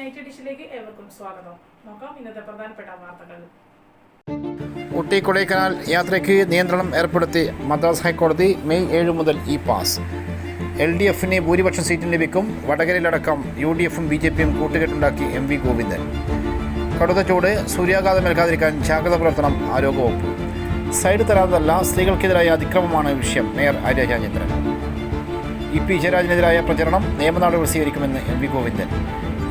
Night എഡിഷനിലേക്ക് ഏവർക്കും സ്വാഗതം. നോക്കാം ഇന്നത്തെ പ്രധാനപ്പെട്ട വാർത്തകൾ. ഊട്ടി കൊടൈക്കനാൽ യാത്രയ്ക്ക് നിയന്ത്രണം ഏർപ്പെടുത്തി മദ്രാസ് ഹൈക്കോടതി മെയ് ഏഴ് മുതൽ ഇ പാസ്. എൽ ഡി എഫിന് ഭൂരിപക്ഷം സീറ്റും ലഭിക്കും. വടകരയിലടക്കം യു ഡി എഫും ബി ജെ പിയും കൂട്ടുകെട്ടുണ്ടാക്കി എം വി ഗോവിന്ദൻ. കടുത്ത ചൂട് സൂര്യാഘാതം ഏൽക്കാതിരിക്കാൻ ജാഗ്രത പുലർത്തണം ആരോഗ്യവകുപ്പ്. സൈഡ് തരാതല്ല സ്ത്രീകൾക്കെതിരായ അതിക്രമമാണ് വിഷയം mayor Arya Rajendran. E P ജയരാജനെതിരായ പ്രചരണം നിയമനടപടി സ്വീകരിക്കുമെന്ന് എം വി ഗോവിന്ദൻ.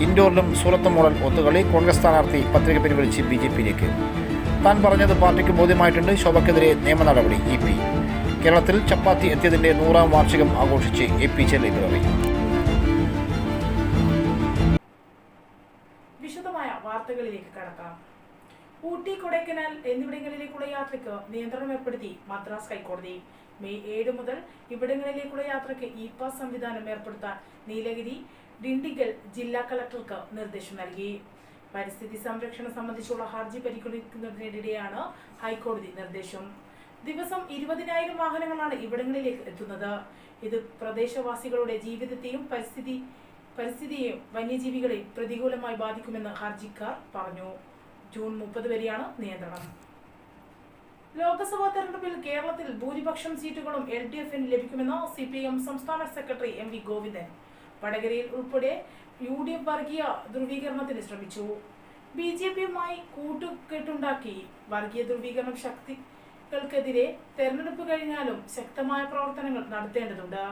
ഇൻഡോറിലും സൂറത്ത് മോഡൽ ഒത്തുകളി കോൺഗ്രസ് സ്ഥാനാർത്ഥി പത്രിക പിൻവലിച്ച് ബി ജെ പിയിലേക്ക്. താൻ പറഞ്ഞത് പാർട്ടിക്ക് ബോധ്യമായിട്ടുണ്ട്. ശോഭയ്ക്കെതിരെ നിയമ നടപടി ഇ പി. കേരളത്തിൽ ചപ്പാത്തി എത്തിയതിന്റെ നൂറാം വാർഷികം ആഘോഷിച്ച് എ പി ജെ ലൈബ്രറി വിശദമായ വാർത്തകളിലേക്ക് കടക്കാം. ഊട്ടി കൊടൈക്കനാൽ എന്നിവിടങ്ങളിലേക്കുള്ള യാത്രയ്ക്ക് നിയന്ത്രണം ഏർപ്പെടുത്തി മദ്രാസ് ഹൈക്കോടതി. മെയ് ഏഴ് മുതൽ ഇവിടങ്ങളിലേക്കുള്ള യാത്രയ്ക്ക് ഇ പാസ് സംവിധാനം ഏർപ്പെടുത്താൻ നീലഗിരി ഡിണ്ടിഗൽ ജില്ലാ കളക്ടർക്ക് നിർദ്ദേശം നൽകി. പരിസ്ഥിതി സംരക്ഷണം സംബന്ധിച്ചുള്ള ഹർജി പരിഗണിക്കുന്നതിനിടെയാണ് ഹൈക്കോടതി നിർദ്ദേശം. ദിവസം ഇരുപതിനായിരം വാഹനങ്ങളാണ് ഇവിടങ്ങളിലേക്ക് എത്തുന്നത്. ഇത് പ്രദേശവാസികളുടെ ജീവിതത്തെയും പരിസ്ഥിതി പരിസ്ഥിതിയെയും വന്യജീവികളെയും പ്രതികൂലമായി ബാധിക്കുമെന്ന് ഹർജിക്കാർ പറഞ്ഞു. ജൂൺ മുപ്പത് വരെയാണ് നിയന്ത്രണം. ലോക്സഭാ തെരഞ്ഞെടുപ്പിൽ കേരളത്തിൽ ഭൂരിപക്ഷം സീറ്റുകളും എൽ ഡി എഫിന് ലഭിക്കുമെന്ന് സി പി എം സംസ്ഥാന സെക്രട്ടറി എം വി ഗോവിന്ദൻ. വടകരയിൽ ഉൾപ്പെടെ യു ഡി എഫ് വർഗീയ ധ്രുവീകരണത്തിന് ശ്രമിച്ചു. ബി ജെ പിയുമായി കൂട്ടുകെട്ടുണ്ടാക്കി വർഗീയ ധ്രുവീകരണം ശക്തികൾക്കെതിരെ തെരഞ്ഞെടുപ്പ് കഴിഞ്ഞാലും ശക്തമായ പ്രവർത്തനങ്ങൾ നടത്തേണ്ടതുണ്ട്.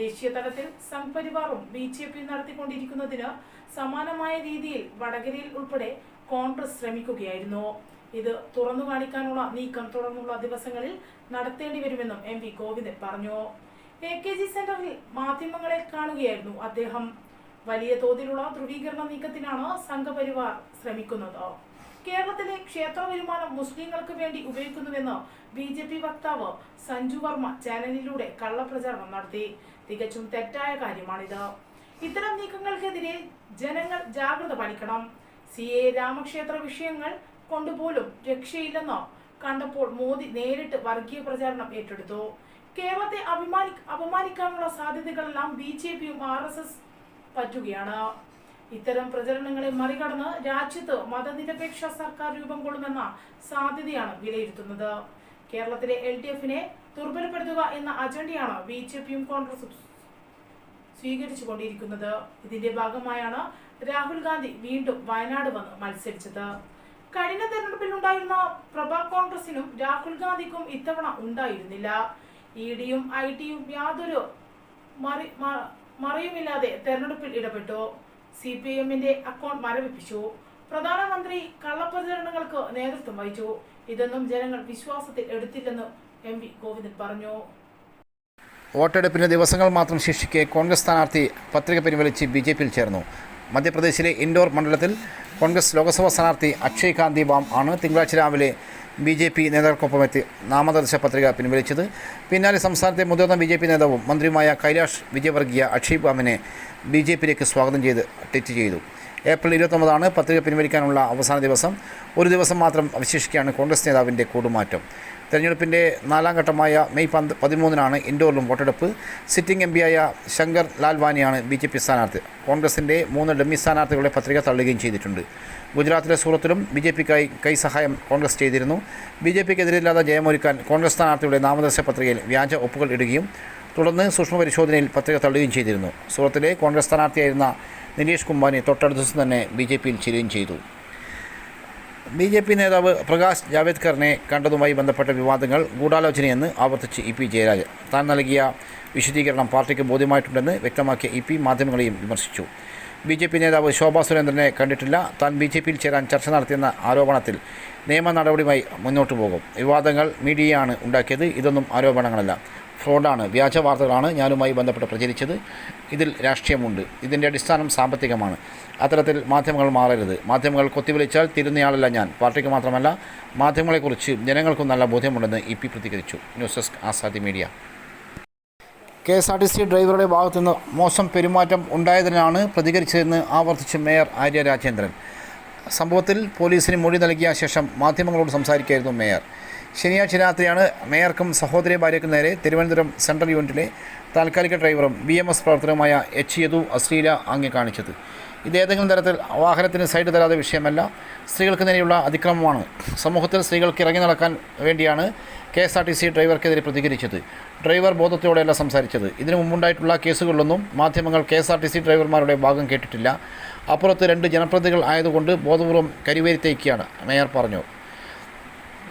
ദേശീയ തലത്തിൽ സംഘപരിവാറും ബി ജെ പിയും നടത്തിക്കൊണ്ടിരിക്കുന്നതിന് സമാനമായ രീതിയിൽ വടകരയിൽ ഉൾപ്പെടെ കോൺഗ്രസ് ശ്രമിക്കുകയായിരുന്നു. ഇത് തുറന്നു കാണിക്കാനുള്ള നീക്കം തുടർന്നുള്ള ദിവസങ്ങളിൽ നടത്തേണ്ടി വരുമെന്നും എം വി ഗോവിന്ദൻ പറഞ്ഞു. എ കെ ജി സെന്ററിൽ മാധ്യമങ്ങളെ കാണുകയായിരുന്നു അദ്ദേഹം. വലിയ തോതിലുള്ള ധ്രുവീകരണ നീക്കത്തിനാണ് സംഘപരിവാർ ശ്രമിക്കുന്നത്. കേരളത്തിലെ ക്ഷേത്ര വരുമാനം മുസ്ലിങ്ങൾക്ക് വേണ്ടി ഉപയോഗിക്കുന്നുവെന്ന് ബി ജെ പി വക്താവ് സഞ്ജു വർമ്മ ചാനലിലൂടെ കള്ളപ്രചാരണം നടത്തി. തികച്ചും തെറ്റായ കാര്യമാണിത്. ഇത്തരം നീക്കങ്ങൾക്കെതിരെ ജനങ്ങൾ ജാഗ്രത പാലിക്കണം. സി എ രാമക്ഷേത്ര വിഷയങ്ങൾ കൊണ്ടുപോലും രക്ഷയില്ലെന്ന് കണ്ടപ്പോൾ മോദി നേരിട്ട് വർഗീയ പ്രചാരണം ഏറ്റെടുത്തു. കേരളത്തെ അഭിമാനി അപമാനിക്കാനുള്ള സാധ്യതകളെല്ലാം ബി ജെ പിയും ആർ എസ് എസ് പറ്റുകയാണ്. ഇത്തരം പ്രചരണങ്ങളെ മറികടന്ന് രാജ്യത്ത് മതനിരപേക്ഷ സർക്കാർ രൂപം കൊള്ളുമെന്ന സാധ്യതയാണ് വിലയിരുത്തുന്നത്. കേരളത്തിലെ എൽ ഡി എഫിനെ ദുർബലപ്പെടുത്തുക എന്ന അജണ്ടയാണ് ബി ജെ പിയും കോൺഗ്രസും സ്വീകരിച്ചു കൊണ്ടിരിക്കുന്നത് ഇതിന്റെ ഭാഗമായാണ് രാഹുൽ ഗാന്ധി വീണ്ടും വയനാട് വന്ന് മത്സരിച്ചത്. കഴിഞ്ഞ തെരഞ്ഞെടുപ്പിൽ ഉണ്ടായിരുന്ന പ്രഭാ കോൺഗ്രസിനും രാഹുൽ ഗാന്ധിക്കും ഇത്തവണ ഉണ്ടായിരുന്നില്ല. ഇ ഡിയും ഐ ടിയും യാതൊരു മറി മറിയുമില്ലാതെ തെരഞ്ഞെടുപ്പിൽ ഇടപെട്ടു. സി പി എമ്മിന്റെ അക്കൗണ്ട് മരവിപ്പിച്ചു. പ്രധാനമന്ത്രി കള്ളപ്രചരണങ്ങൾക്ക് നേതൃത്വം വഹിച്ചു. ഇതൊന്നും ജനങ്ങൾ വിശ്വാസത്തിൽ എടുത്തില്ലെന്ന് എം വി ഗോവിന്ദൻ പറഞ്ഞു. വോട്ടെടുപ്പിന് ദിവസങ്ങൾ മാത്രം ശേഷിക്കെ കോൺഗ്രസ് സ്ഥാനാർത്ഥി പത്രിക പിൻവലിച്ച് ബി ജെ പിയിൽ ചേർന്നു. മധ്യപ്രദേശിലെ ഇൻഡോർ മണ്ഡലത്തിൽ കോൺഗ്രസ് ലോക്സഭാ സ്ഥാനാർത്ഥി അക്ഷയ് കാന്തി വാം ആണ് തിങ്കളാഴ്ച രാവിലെ ബി ജെ പി നേതാക്കൾക്കൊപ്പമെത്തി നാമനിർദ്ദേശ പത്രിക പിൻവലിച്ചത്. പിന്നാലെ സംസ്ഥാനത്തെ മുതിർന്ന ബി ജെ പി നേതാവും മന്ത്രിയുമായ കൈലാഷ് വിജയവർഗീയ അക്ഷയ് ബാമിനെ ബി ജെ പിയിലേക്ക് സ്വാഗതം ചെയ്ത് ട്വീറ്റ് ചെയ്തു. ഏപ്രിൽ ഇരുപത്തൊമ്പതാണ് പത്രിക പിൻവലിക്കാനുള്ള അവസാന ദിവസം. ഒരു ദിവസം മാത്രം അവശേഷിക്കുകയാണ് കോൺഗ്രസ് നേതാവിന്റെ കൂടുമാറ്റം. തെരഞ്ഞെടുപ്പിന്റെ നാലാം ഘട്ടമായ മെയ് പന്ത് പതിമൂന്നിനാണ് ഇൻഡോറിലും വോട്ടെടുപ്പ്. സിറ്റിംഗ് എം പിയായ ശങ്കർ ലാൽവാനിയാണ് ബി ജെ പി സ്ഥാനാർത്ഥി. കോൺഗ്രസിന്റെ മൂന്ന് ഡമ്മി സ്ഥാനാർത്ഥികളുടെ പത്രിക തള്ളുകയും ചെയ്തിട്ടുണ്ട്. ഗുജറാത്തിലെ സൂറത്തിലും ബി ജെ പിക്കായി കൈ സഹായം കോൺഗ്രസ് ചെയ്തിരുന്നു. ബി ജെ പിക്കെതിരില്ലാതെ ജയമൊരുക്കാൻ കോൺഗ്രസ് സ്ഥാനാർത്ഥിയുടെ നാമനിർദ്ദേശ പത്രികയിൽ വ്യാജ ഒപ്പുകൾ ഇടുകയും തുടർന്ന് സൂക്ഷ്മ പരിശോധനയിൽ പത്രിക തള്ളുകയും ചെയ്തിരുന്നു. സൂറത്തിലെ കോൺഗ്രസ് സ്ഥാനാർത്ഥിയായിരുന്ന നിലീഷ് കുംബാനി തൊട്ടടുത്ത ദിവസം തന്നെ ബി ജെ പിയിൽ ചേരുകയും ചെയ്തു. ബി ജെ പി നേതാവ് പ്രകാശ് ജാവേദ്കറിനെ കണ്ടതുമായി ബന്ധപ്പെട്ട വിവാദങ്ങൾ ഗൂഢാലോചനയെന്ന് ആവർത്തിച്ച് ഇ പി ജയരാജ് താൻ നൽകിയ വിശദീകരണം പാർട്ടിക്ക് ബോധ്യമായിട്ടുണ്ടെന്ന് വ്യക്തമാക്കിയ ഇ പി മാധ്യമങ്ങളെയും വിമർശിച്ചു. ബി ജെ പി നേതാവ് ശോഭാ സുരേന്ദ്രനെ കണ്ടിട്ടില്ല. താൻ ബി ജെ പിയിൽ ചേരാൻ ചർച്ച നടത്തിയെന്ന ആരോപണത്തിൽ നിയമ നടപടിയുമായി മുന്നോട്ട് പോകും. വിവാദങ്ങൾ മീഡിയയാണ് ഉണ്ടാക്കിയത്. ഇതൊന്നും ആരോപണങ്ങളല്ല. ഫ്രോഡാണ്. വ്യാജ വാർത്തകളാണ് ഞാനുമായി ബന്ധപ്പെട്ട് പ്രചരിച്ചത്. ഇതിൽ രാഷ്ട്രീയമുണ്ട്. ഇതിന്റെ അടിസ്ഥാനം സാമ്പത്തികമാണ്. അത്തരത്തിൽ മാധ്യമങ്ങൾ മാറരുത്. മാധ്യമങ്ങൾ കൊത്തിവിളിച്ചാൽ തിരുന്നയാളല്ല ഞാൻ. പാർട്ടിക്ക് മാത്രമല്ല മാധ്യമങ്ങളെക്കുറിച്ച് ജനങ്ങൾക്കും നല്ല ബോധ്യമുണ്ടെന്ന് ഇ പി പ്രതികരിച്ചു. News desk Azadi media. K S R T C ഡ്രൈവറുടെ ഭാഗത്തുനിന്ന് മോശം പെരുമാറ്റം ഉണ്ടായതിനാണ് പ്രതികരിച്ചതെന്ന് ആവർത്തിച്ച് മേയർ ആര്യ രാജേന്ദ്രൻ. സംഭവത്തിൽ പോലീസിന് മൊഴി നൽകിയ ശേഷം മാധ്യമങ്ങളോട് സംസാരിക്കുകയായിരുന്നു മേയർ. ശനിയാഴ്ച രാത്രിയാണ് മേയർക്കും സഹോദരി ഭാര്യയ്ക്കും നേരെ തിരുവനന്തപുരം സെൻട്രൽ യൂണിറ്റിലെ താൽക്കാലിക ഡ്രൈവറും ബി എം എസ് പ്രവർത്തകരുമായ എച്ച് യദു അശ്ലീല ആംഗ്യം കാണിച്ചത്. ഇത് ഏതെങ്കിലും തരത്തിൽ വാഹനത്തിന് സൈഡ് തരാതെ വിഷയമല്ല. സ്ത്രീകൾക്ക് നേരെയുള്ള അതിക്രമമാണ്. സമൂഹത്തിൽ സ്ത്രീകൾക്ക് ഇറങ്ങി നടക്കാൻ വേണ്ടിയാണ് K S R T C ഡ്രൈവർക്കെതിരെ പ്രതികരിച്ചത്. ഡ്രൈവർ ബോധത്തോടെയല്ല സംസാരിച്ചത്. ഇതിനു മുമ്പുണ്ടായിട്ടുള്ള കേസുകളിലൊന്നും മാധ്യമങ്ങൾ K S R T C ഡ്രൈവർമാരുടെ ഭാഗം കേട്ടിട്ടില്ല. അപ്പുറത്ത് രണ്ട് ജനപ്രതികൾ ആയതുകൊണ്ട് ബോധപൂർവം കരിവേരിത്തേക്കാണ് മേയർ പറഞ്ഞു.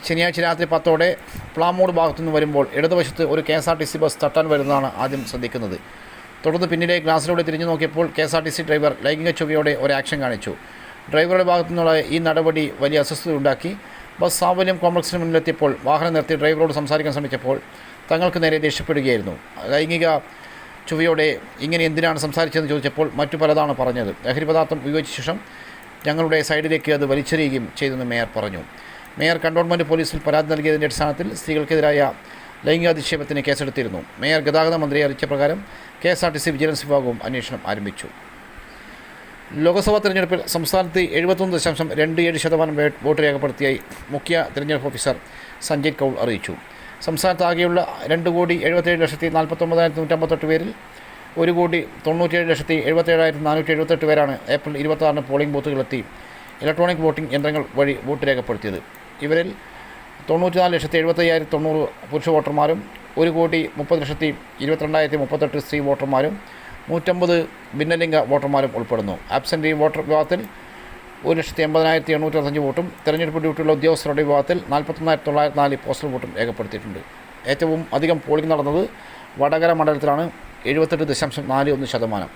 ശനിയാഴ്ച രാത്രി പത്തോടെ പ്ലാമോഡ് ഭാഗത്തുനിന്ന് വരുമ്പോൾ ഇടതുവശത്ത് ഒരു K S R T C bus തട്ടാൻ വരുന്നതാണ് ആദ്യം ശ്രദ്ധിക്കുന്നത്. തുടർന്ന് പിന്നിലെ ഗ്ലാസിലൂടെ തിരിഞ്ഞു നോക്കിയപ്പോൾ K S R T C driver ലൈംഗിക ചൊവ്വയോടെ ഒരു ആക്ഷൻ കാണിച്ചു. ഡ്രൈവറുടെ ഭാഗത്തു നിന്നുള്ള ഈ നടപടി വലിയ അസ്വസ്ഥത ഉണ്ടാക്കി. ബസ് സാവല്യം കോംപ്ലക്സിന് മുന്നിലെത്തിയപ്പോൾ വാഹനം നിർത്തി ഡ്രൈവറോട് സംസാരിക്കാൻ ശ്രമിച്ചപ്പോൾ തങ്ങൾക്ക് നേരെ ദേഷ്യപ്പെടുകയായിരുന്നു. ലൈംഗിക ചൊവ്വയോടെ ഇങ്ങനെ എന്തിനാണ് സംസാരിച്ചതെന്ന് ചോദിച്ചപ്പോൾ മറ്റു പലതാണ് പറഞ്ഞത്. ലഹരി പദാർത്ഥം ഉപയോഗിച്ച ശേഷം ഞങ്ങളുടെ സൈഡിലേക്ക് അത് വലിച്ചെറിയുകയും ചെയ്തെന്ന് മേയർ പറഞ്ഞു. മേയർ കണ്ടോൺമെന്റ് പോലീസിൽ പരാതി നൽകിയതിന്റെ അടിസ്ഥാനത്തിൽ സ്ത്രീകൾക്കെതിരായ ലൈംഗികാധിക്ഷേപത്തിന് കേസെടുത്തിരുന്നു. മേയർ ഗതാഗത മന്ത്രിയെ അറിയിച്ച പ്രകാരം K S R T C vigilance വിഭാഗവും അന്വേഷണം ആരംഭിച്ചു. ലോക്സഭാ തെരഞ്ഞെടുപ്പിൽ സംസ്ഥാനത്ത് എഴുപത്തൊന്ന് ദശാംശം രണ്ട് ഏഴ് ശതമാനം വോട്ട് രേഖപ്പെടുത്തിയായി മുഖ്യ തെരഞ്ഞെടുപ്പ് ഓഫീസർ സഞ്ജയ് കൗൾ അറിയിച്ചു. സംസ്ഥാനത്ത് ആകെയുള്ള രണ്ട് കോടി എഴുപത്തേഴ് ലക്ഷത്തി നാൽപ്പത്തൊമ്പതിനായിരത്തി നൂറ്റമ്പത്തെട്ട് പേരിൽ ഒരു കോടി തൊണ്ണൂറ്റിയേഴ് ലക്ഷത്തി എഴുപത്തേഴായിരത്തി നാനൂറ്റി എഴുപത്തെട്ട് പേരാണ് ഏപ്രിൽ ഇരുപത്താറിന് പോളിംഗ് ബൂത്തുകളെത്തി ഇലക്ട്രോണിക് വോട്ടിംഗ് യന്ത്രങ്ങൾ വഴി വോട്ട് രേഖപ്പെടുത്തിയത്. ഇവരിൽ തൊണ്ണൂറ്റിനാല് ലക്ഷത്തി എഴുപത്തയ്യായിരത്തി തൊണ്ണൂറ് പുരുഷ വോട്ടർമാരും ഒരു കോടി മുപ്പത് ലക്ഷത്തി ഇരുപത്തിരണ്ടായിരത്തി മുപ്പത്തെട്ട് സ്ത്രീ വോട്ടർമാരും നൂറ്റമ്പത് ഭിന്നലിംഗ വോട്ടർമാരും ഉൾപ്പെടുന്നു. ആബ്സെന്റ് വോട്ടർ വിഭാഗത്തിൽ ഒരു ലക്ഷത്തി എൺപതിനായിരത്തി എണ്ണൂറ്റി അറുപത്തഞ്ച് വോട്ടും തെരഞ്ഞെടുപ്പ് ഡ്യൂട്ടിയുള്ള ഉദ്യോഗസ്ഥരുടെ വിഭാഗത്തിൽ നാൽപ്പത്തൊന്നായിരത്തി തൊള്ളായിരത്തി നാല് പോസ്റ്റൽ വോട്ടും രേഖപ്പെടുത്തിയിട്ടുണ്ട്. ഏറ്റവും അധികം പോളിംഗ് നടന്നത് വടകര മണ്ഡലത്തിലാണ് എഴുപത്തെട്ട് ദശാംശം നാല് ഒന്ന് ശതമാനം.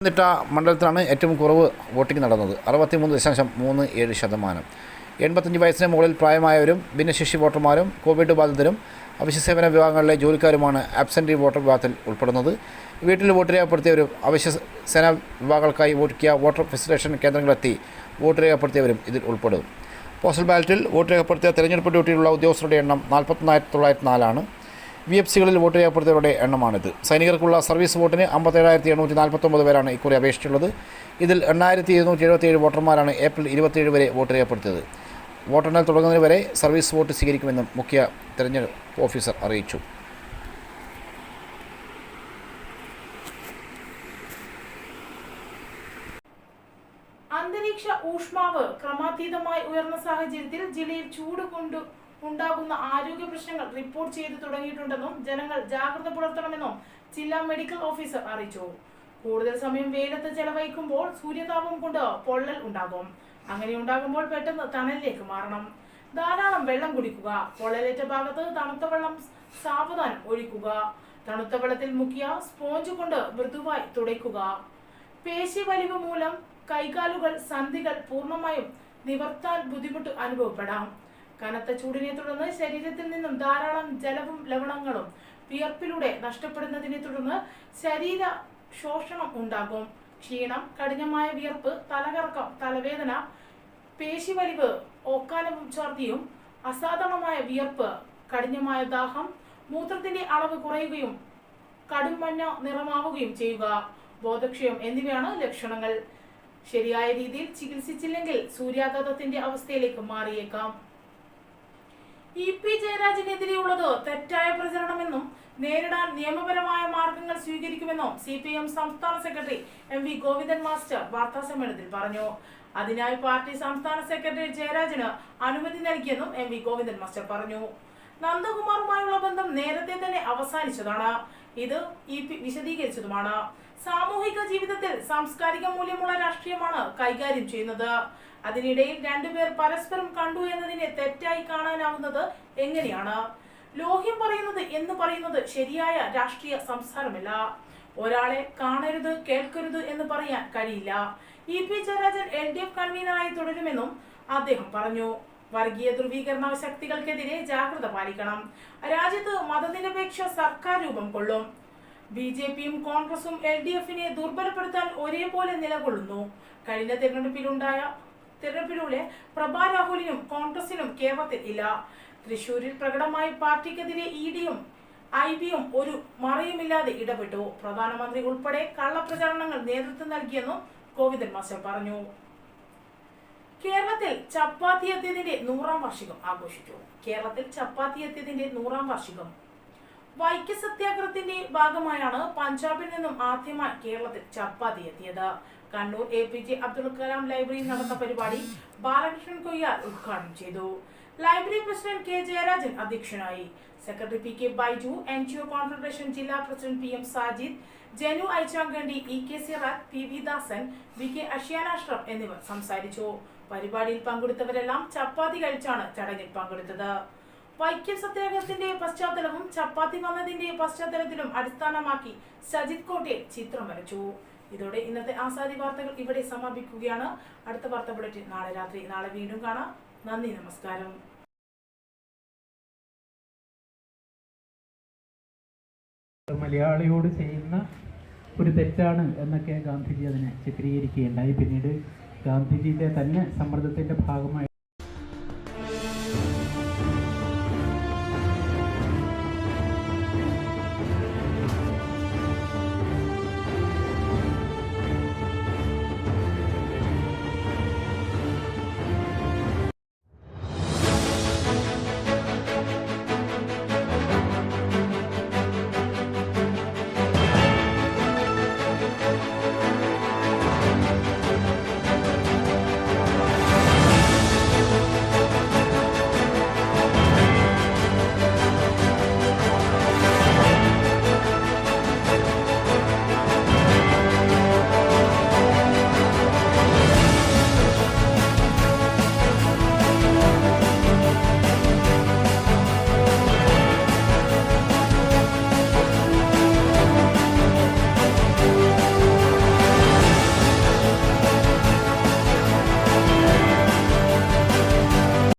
പത്തനംതിട്ട മണ്ഡലത്തിലാണ് ഏറ്റവും കുറവ് വോട്ടിംഗ് നടന്നത് അറുപത്തിമൂന്ന് ദശാംശം മൂന്ന് ഏഴ് ശതമാനം. എൺപത്തഞ്ച് വയസ്സിന് മുകളിൽ പ്രായമായവരും ഭിന്നശേഷി വോട്ടർമാരും കോവിഡ് ബാധിതരും അവശ്യ സേവന വിഭാഗങ്ങളിലെ ജോലിക്കാരുമാണ് ആബ്സെന്റ് വോട്ടർ വിഭാഗത്തിൽ ഉൾപ്പെടുന്നത്. വീട്ടിൽ വോട്ട് രേഖപ്പെടുത്തിയവരും അവശ്യ സേനാ വിഭാഗങ്ങൾക്കായി വോട്ടിക്കിയ വോട്ടർ ഫെസിലേഷൻ കേന്ദ്രങ്ങളിലെത്തി വോട്ട് രേഖപ്പെടുത്തിയവരും ഇതിൽ ഉൾപ്പെടും. പോസ്റ്റൽ ബാലറ്റിൽ വോട്ട് രേഖപ്പെടുത്തിയ തെരഞ്ഞെടുപ്പ് ഡ്യൂട്ടിയിലുള്ള ഉദ്യോഗസ്ഥരുടെ എണ്ണം നാൽപ്പത്തൊന്നായിരത്തി തൊള്ളായിരത്തി നാലാണ് വി എഫ് സികളിൽ വോട്ട് രേഖപ്പെടുത്തിയവരുടെ എണ്ണമാണിത്. സൈനികർക്കുള്ള സർവീസ് വോട്ടിന് അമ്പത്തേഴായിരത്തി എണ്ണൂറ്റി നാൽപ്പത്തൊമ്പത് പേരാണ് ഇക്കുറി അപേക്ഷിച്ചുള്ളത് ഇതിൽ എണ്ണായിരത്തി ഇരുന്നൂറ്റി എഴുപത്തിയേഴ് വോട്ടർമാരാണ് ഏപ്രിൽ ഇരുപത്തിയേഴ് വരെ വോട്ട് രേഖപ്പെടുത്തിയത്. വോട്ടെണ്ണൽ തുടങ്ങുന്നതിന് വരെ സർവീസ് വോട്ട് സ്വീകരിക്കുമെന്നും മുഖ്യ തെരഞ്ഞെടുപ്പ് ഓഫീസർ അറിയിച്ചു. അന്തരീക്ഷ ഊഷ്മാവ് ക്രമാതീതമായി ഉയർന്ന സാഹചര്യത്തിൽ ജില്ലയിൽ ചൂട് കൊണ്ട് ഉണ്ടാകുന്ന ആരോഗ്യ പ്രശ്നങ്ങൾ റിപ്പോർട്ട് ചെയ്തു തുടങ്ങിയിട്ടുണ്ടെന്നും ജനങ്ങൾ ജാഗ്രത പുലർത്തണമെന്നും ജില്ലാ മെഡിക്കൽ ഓഫീസർ അറിയിച്ചു. കൂടുതൽ സമയം വെയിലത്ത് ചെലവഴിക്കുമ്പോൾ സൂര്യതാപം കൊണ്ട് പൊള്ളൽ ഉണ്ടാകും. അങ്ങനെ ഉണ്ടാകുമ്പോൾ പെട്ടെന്ന് തണലിലേക്ക് മാറണം. ധാരാളം വെള്ളം കുടിക്കുക. പൊള്ളലേറ്റ ഭാഗത്ത് തണുത്ത വെള്ളം സാവധാനം ഒഴിക്കുക. തണുത്ത വെള്ളത്തിൽ മുക്കിയ സ്പോഞ്ച് കൊണ്ട് മൃദുവായി തുടയ്ക്കുക. പേശി വലിവ് മൂലം കൈകാലുകൾ സന്ധികൾ പൂർണമായും നിവർത്താൻ ബുദ്ധിമുട്ട് അനുഭവപ്പെടാം. കനത്ത ചൂടിനെ തുടർന്ന് ശരീരത്തിൽ നിന്നും ധാരാളം ജലവും ലവണങ്ങളും വിയർപ്പിലൂടെ നഷ്ടപ്പെടുന്നതിനെ തുടർന്ന് ശരീര ശോഷണം ഉണ്ടാകും. ക്ഷീണം കഠിനമായ വിയർപ്പ് തലകറക്കം തലവേദന പേശിവലിവ് ഓക്കാനവും ഛർദിയും അസാധാരണമായ വിയർപ്പ് കഠിനമായ ദാഹം മൂത്രത്തിന്റെ അളവ് കുറയുകയും കടും മഞ്ഞ നിറമാവുകയും ചെയ്യുക ബോധക്ഷയം എന്നിവയാണ് ലക്ഷണങ്ങൾ. ശരിയായ രീതിയിൽ ചികിത്സിച്ചില്ലെങ്കിൽ സൂര്യാഘാതത്തിന്റെ അവസ്ഥയിലേക്ക് മാറിയേക്കാം. ഇ പി ജയരാജനെതിരെയുള്ളത് തെറ്റായ പ്രചരണമെന്നും നേരിടാൻ നിയമപരമായ മാർഗങ്ങൾ സ്വീകരിക്കുമെന്നും സി പി എം സംസ്ഥാന secretary M V Govindan master വാർത്താസമ്മേളനത്തിൽ പറഞ്ഞു. അതിനായി പാർട്ടി സംസ്ഥാന സെക്രട്ടറി ജയരാജന് അനുമതി നൽകിയെന്നും എം വി ഗോവിന്ദൻ മാസ്റ്റർ പറഞ്ഞു. നന്ദകുമാറുമായുള്ള ബന്ധം നേരത്തെ തന്നെ അവസാനിച്ചതാണ്. ഇത് വിശദീകരിച്ചതുമാണ്. സാമൂഹിക ജീവിതത്തിൽ സാംസ്കാരിക മൂല്യമുള്ള രാഷ്ട്രീയമാണ് കൈകാര്യം ചെയ്യുന്നത്. അതിനിടയിൽ രണ്ടുപേർ പരസ്പരം കണ്ടു എന്നതിനെ തെറ്റായി കാണാനാവുന്നത് എങ്ങനെയാണ്? ലോഹ്യം പറയുന്നത് എന്ന് പറയുന്നത് ശരിയായ രാഷ്ട്രീയ സംസാരമല്ല. ഒരാളെ കാണരുത് കേൾക്കരുത് എന്ന് പറയാൻ കഴിയില്ല. E P Jayarajan L D F കൺവീനറായി തുടരുമെന്നും അദ്ദേഹം പറഞ്ഞു. വർഗീയ ധ്രുവീകരണ ശക്തികൾക്കെതിരെ ജാഗ്രത പാലിക്കണം. രാജ്യത്ത് മതനിരപേക്ഷ സർക്കാർ രൂപം കൊള്ളും. ബി ജെ പിയും കോൺഗ്രസും എൽ ഡി എഫിനെ ദുർബലപ്പെടുത്താൻ ഒരേപോലെ നിലകൊള്ളുന്നു. കഴിഞ്ഞ തിരഞ്ഞെടുപ്പിലുണ്ടായ തിരഞ്ഞെടുപ്പിലൂടെ പ്രഭാ രാഹുലിനും കോൺഗ്രസിനും കേരളത്തിൽ ഇല്ല. തൃശൂരിൽ പ്രകടമായി പാർട്ടിക്കെതിരെ ഇ ഡിയും ഐ ബിയും ഒരു മറയുമില്ലാതെ ഇടപെട്ടു. പ്രധാനമന്ത്രി ഉൾപ്പെടെ കള്ളപ്രചാരണങ്ങൾ നേതൃത്വം നൽകിയെന്നും ഗോവിന്ദൻ മാസ്റ്റർ പറഞ്ഞു. കേരളത്തിൽ ചപ്പാത്തി എത്തിയതിന്റെ നൂറാം വാർഷികം ആഘോഷിച്ചു. കേരളത്തിൽ ചപ്പാത്തി എത്തിയതിന്റെ നൂറാം വാർഷികം. വൈക്ക സത്യാഗ്രഹത്തിന്റെ ഭാഗമായാണ് പഞ്ചാബിൽ നിന്നും ആദ്യമായി കേരളത്തിൽ ചപ്പാത്തി എത്തിയത്. Kannur A P J Abdul Kalam library നടന്ന പരിപാടി ബാലകൃഷ്ണൻ കൊയ്യാൽ ഉദ്ഘാടനം ചെയ്തു. ലൈബ്രറി പ്രസിഡന്റ് കെ ജയരാജൻ അധ്യക്ഷനായി. Secretary P K Baiju N G O confederation ജില്ലാ president P M Sajid Janu Aichankandi E K Sirath P V Dasan V K Ashyana Ashraf എന്നിവർ സംസാരിച്ചു. പരിപാടിയിൽ പങ്കെടുത്തവരെല്ലാം ചപ്പാത്തി കഴിച്ചാണ് ചടങ്ങിൽ പങ്കെടുത്തത്. വൈക്കം സത്യാഗ്രഹത്തിന്റെ പശ്ചാത്തലവും ചപ്പാത്തി വന്നതിന്റെ പശ്ചാത്തലത്തിലും അടിസ്ഥാനമാക്കി സജിത് കോട്ടയിൽ ചിത്രം വരച്ചു. ഇതോടെ ഇന്നത്തെ ആസാദി വാർത്തകൾ ഇവിടെ സമാപിക്കുകയാണ്. അടുത്ത വാർത്ത ബുള്ളറ്റിൻ നാളെ രാത്രി. നാളെ വീണ്ടും കാണാം. നന്ദി നമസ്കാരം. മലയാളിയോട് ചെയ്യുന്ന ഒരു തെറ്റാണ് എന്നൊക്കെ ഗാന്ധിജി അതിനെ ചിത്രീകരിക്കുകയുണ്ടായി. പിന്നീട് ഗാന്ധിജിയുടെ തന്നെ സമ്മർദ്ദത്തിന്റെ ഭാഗമായി